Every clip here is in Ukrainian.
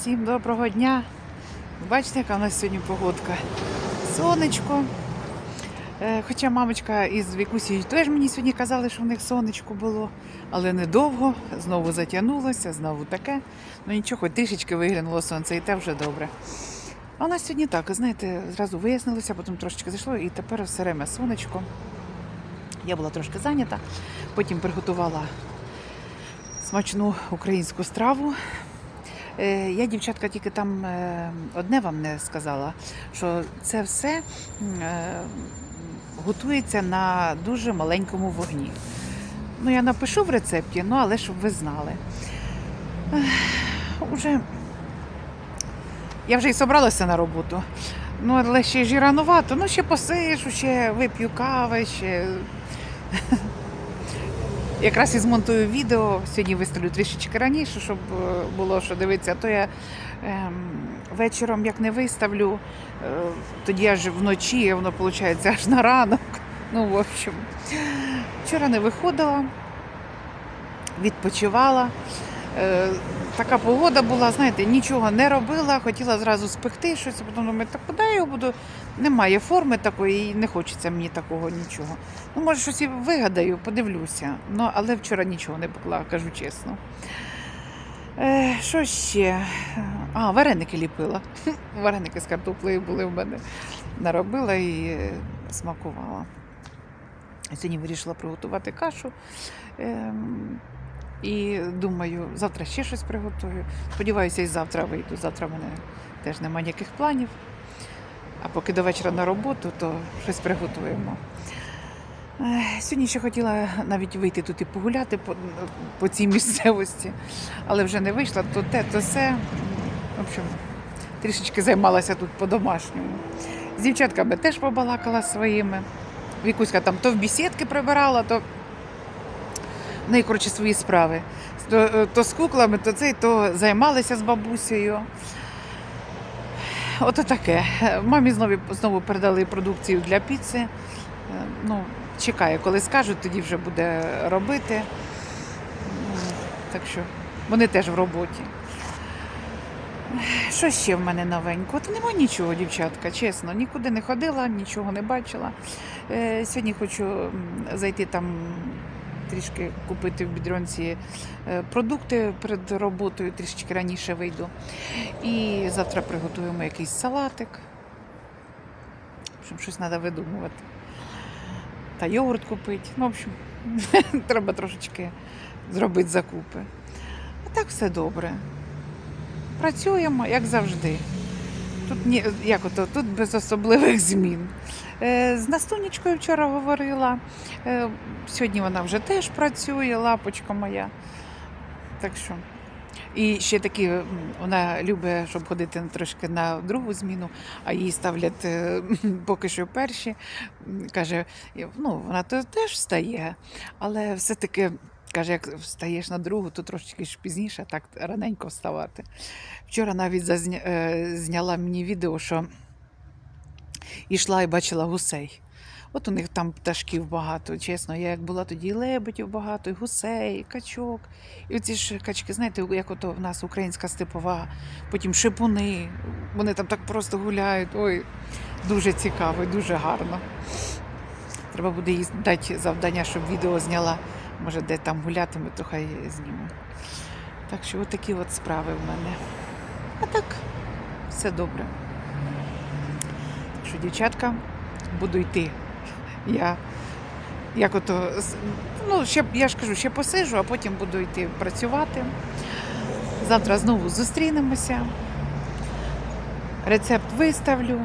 Всім доброго дня. Бачите, яка у нас сьогодні погодка? Сонечко. Е, Хоча мамочка із Вікусією теж мені сьогодні казали, що в них сонечко було, але недовго, знову затягнулося, знову таке. Ну нічого, хоч трішечки виглянуло сонце, і те вже добре. А у нас сьогодні так, знаєте, зразу вияснилося, потім трошечки зайшло, і тепер все время сонечко. Я була трошки зайнята, потім приготувала смачну українську страву. Е, Я, дівчатка, тільки там е, одне вам не сказала, що це все е, готується на дуже маленькому вогні. Ну, я напишу в рецепті, ну але щоб ви знали. Уже я вже і собралася на роботу. Ну, але ще ж і рановато. Ну, ще посишу, ще вип'ю кави, ще. Якраз і змонтую відео. Сьогодні виставлю трішечки раніше, щоб е, було що дивитися. А то я ем, вечором як не виставлю, е, тоді аж вночі, воно виходить аж на ранок. Ну, в общем, вчора не виходила, відпочивала. Е, така погода була, знаєте, нічого не робила, хотіла зразу спекти щось, потім думаю, так куди я його буду? Немає форми такої, і не хочеться мені такого нічого. Ну, може, щось і вигадаю, подивлюся. Ну, але вчора нічого не пекла, кажу чесно. Е, що ще? А, вареники ліпила. Вареники з картоплею були в мене. Наробила і е, смакувала. Сьогодні вирішила приготувати кашу. Ем, і думаю, завтра ще щось приготую. Сподіваюся, і завтра вийду. Завтра в мене теж немає ніяких планів. А поки до вечора на роботу, то щось приготуємо. Сьогодні ще хотіла навіть вийти тут і погуляти по, по цій місцевості, але вже не вийшла, то те, то все. В общем, трішечки займалася тут по-домашньому. З дівчатками теж побалакала своїми. Вікуська там то в бісідки прибирала, то неї, коротше, свої справи. То, то з куклами, то цей, то займалися з бабусею. Ото таке. Мамі знову, знову передали продукцію для піци. Е, Ну, чекає, коли скажуть, тоді вже буде робити. Так що вони теж в роботі. Що ще в мене новенького? Та нема нічого, дівчатка, чесно. Нікуди не ходила, нічого не бачила. Е, Сьогодні хочу зайти там трішки купити в бідронці е, продукти перед роботою, трішечки раніше вийду. І завтра приготуємо якийсь салатик. В общем, щось треба видумувати. Та йогурт купити. Ну, в общем, треба трошечки зробити закупи. А так все добре. Працюємо, як завжди. Тут ні, як ото, тут без особливих змін. Е, з Настунечкою вчора говорила. Е, сьогодні вона вже теж працює, лапочка моя. Так що. І ще такі, вона любить, щоб ходити трошки на другу зміну, а їй ставлять е, поки що перші. Каже, ну, вона теж встає, але все-таки. Каже, як встаєш на другу, то трошечки ж пізніше, так раненько вставати. Вчора навіть зазня... е, зняла мені відео, що йшла і бачила гусей. От у них там пташків багато, чесно. Я як була тоді і лебедів багато, і гусей, і качок. І оці ж качки, знаєте, як ото в нас українська степова, потім шипуни. Вони там так просто гуляють. Ой, дуже цікаво, дуже гарно. Треба буде їй дати завдання, щоб відео зняла. Може, де там гулятиме, то хай зніму. Так що отакі от справи в мене. А так, все добре. Так що, дівчатка, буду йти. Я як ото, ну, ще, я ж кажу, ще посижу, а потім буду йти працювати. Завтра знову зустрінемося. Рецепт виставлю.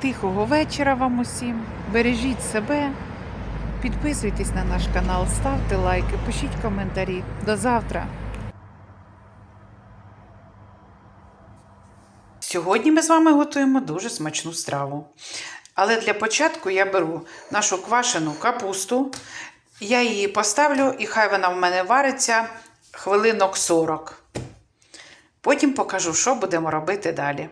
Тихого вечора вам усім. Бережіть себе. Підписуйтесь на наш канал, ставте лайки, пишіть коментарі. До завтра. Сьогодні ми з вами готуємо дуже смачну страву. Але для початку я беру нашу квашену капусту, я її поставлю і хай вона в мене вариться хвилинок 40. Потім покажу, що будемо робити далі.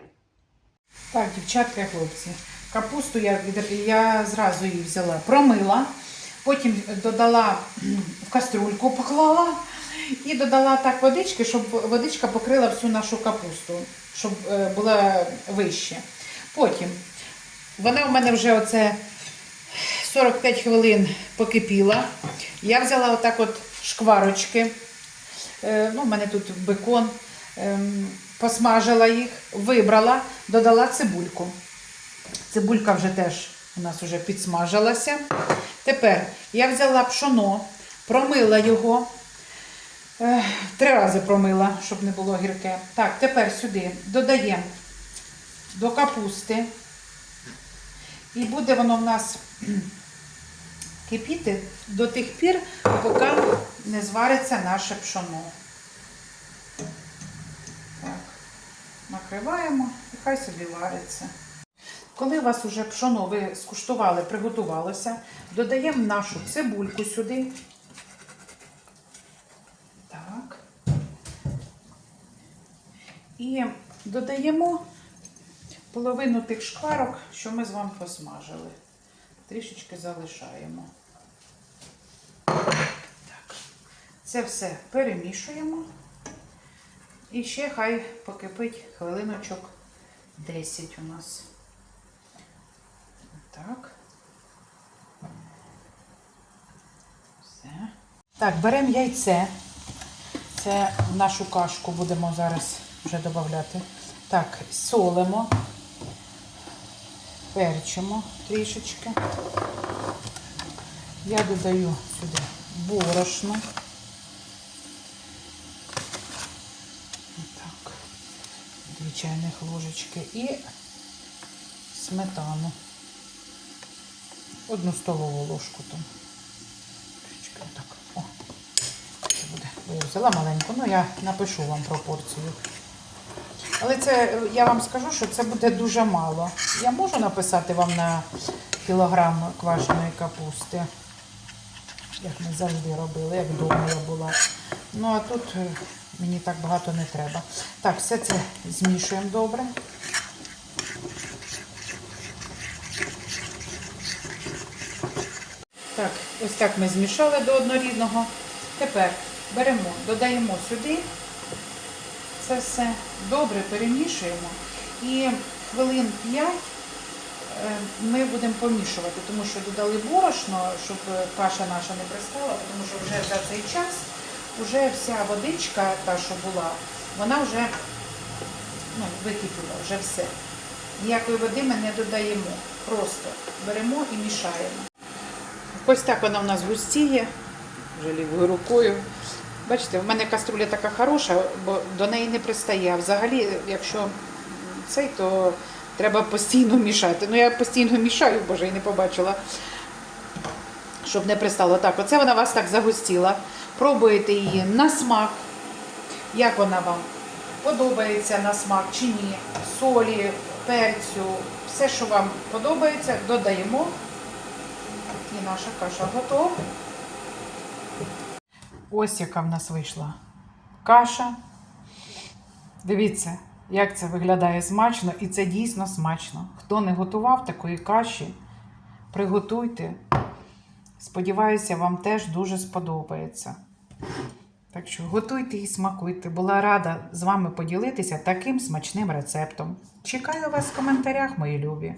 Так, дівчатка і хлопці, капусту я, я зразу її взяла, промила, потім додала в каструльку, поклала І додала так водички, щоб водичка покрила всю нашу капусту, щоб е, була вище. Потім вона у мене вже оце 45 хвилин покипіла. Я взяла отак от шкварочки. Е, Ну, у мене тут бекон. Ем, Посмажила їх, вибрала, додала цибульку. Цибулька вже теж у нас вже підсмажилася. Тепер я взяла пшоно, промила його. Три рази промила, щоб не було гірке. Так, тепер сюди додаємо до капусти. І буде воно в нас кипіти до тих пір, поки не звариться наше пшоно. Так, накриваємо і хай собі вариться. Коли у вас уже пшоно ви скуштували, приготувалося, додаємо нашу цибульку сюди. Так. І додаємо половину тих шкварок, що ми з вами посмажили. Трішечки залишаємо. Так. Це все перемішуємо. І ще хай покипить хвилиночок 10 у нас. Так. Все. Так, беремо яйце. Це в нашу кашку будемо зараз вже додати. Так, солимо, перчимо трішечки. Я додаю сюди борошно. Так, дві чайних ложечки і сметану. Одну столову ложку там. Трішечки отак. О, це буде. Я взяла маленьку, ну я напишу вам пропорцію. Але це я вам скажу, що це буде дуже мало. Я можу написати вам на кілограм квашеної капусти, як ми завжди робили, як вдома я була. Ну а тут е, мені так багато не треба. Так, все це змішуємо добре. Так, ось так ми змішали до однорідного. Тепер беремо, додаємо сюди це все добре перемішуємо. І хвилин 5 ми будемо помішувати, тому що додали борошно, щоб каша наша не пристала, тому що вже за цей час вже вся водичка, та, що була, вона вже ну, википіла, вже все. Ніякої води ми не додаємо. Просто беремо і мішаємо. Ось так вона в нас густіє, вже лівою рукою. Бачите, в мене каструля така хороша, бо до неї не пристає. А взагалі, якщо цей, то треба постійно мішати. Ну я постійно мішаю, боже, і не побачила, щоб не пристало. Так, оце вона вас так загустіла. Пробуєте її на смак. Як вона вам подобається на смак чи ні? Солі, перцю, все, що вам подобається, додаємо. І наша каша готова. Ось яка в нас вийшла каша. Дивіться, як це виглядає смачно, і це дійсно смачно. Хто не готував такої каші, приготуйте. Сподіваюся, вам теж дуже сподобається. Так що готуйте і смакуйте. Була рада з вами поділитися таким смачним рецептом. Чекаю вас в коментарях, мої любі.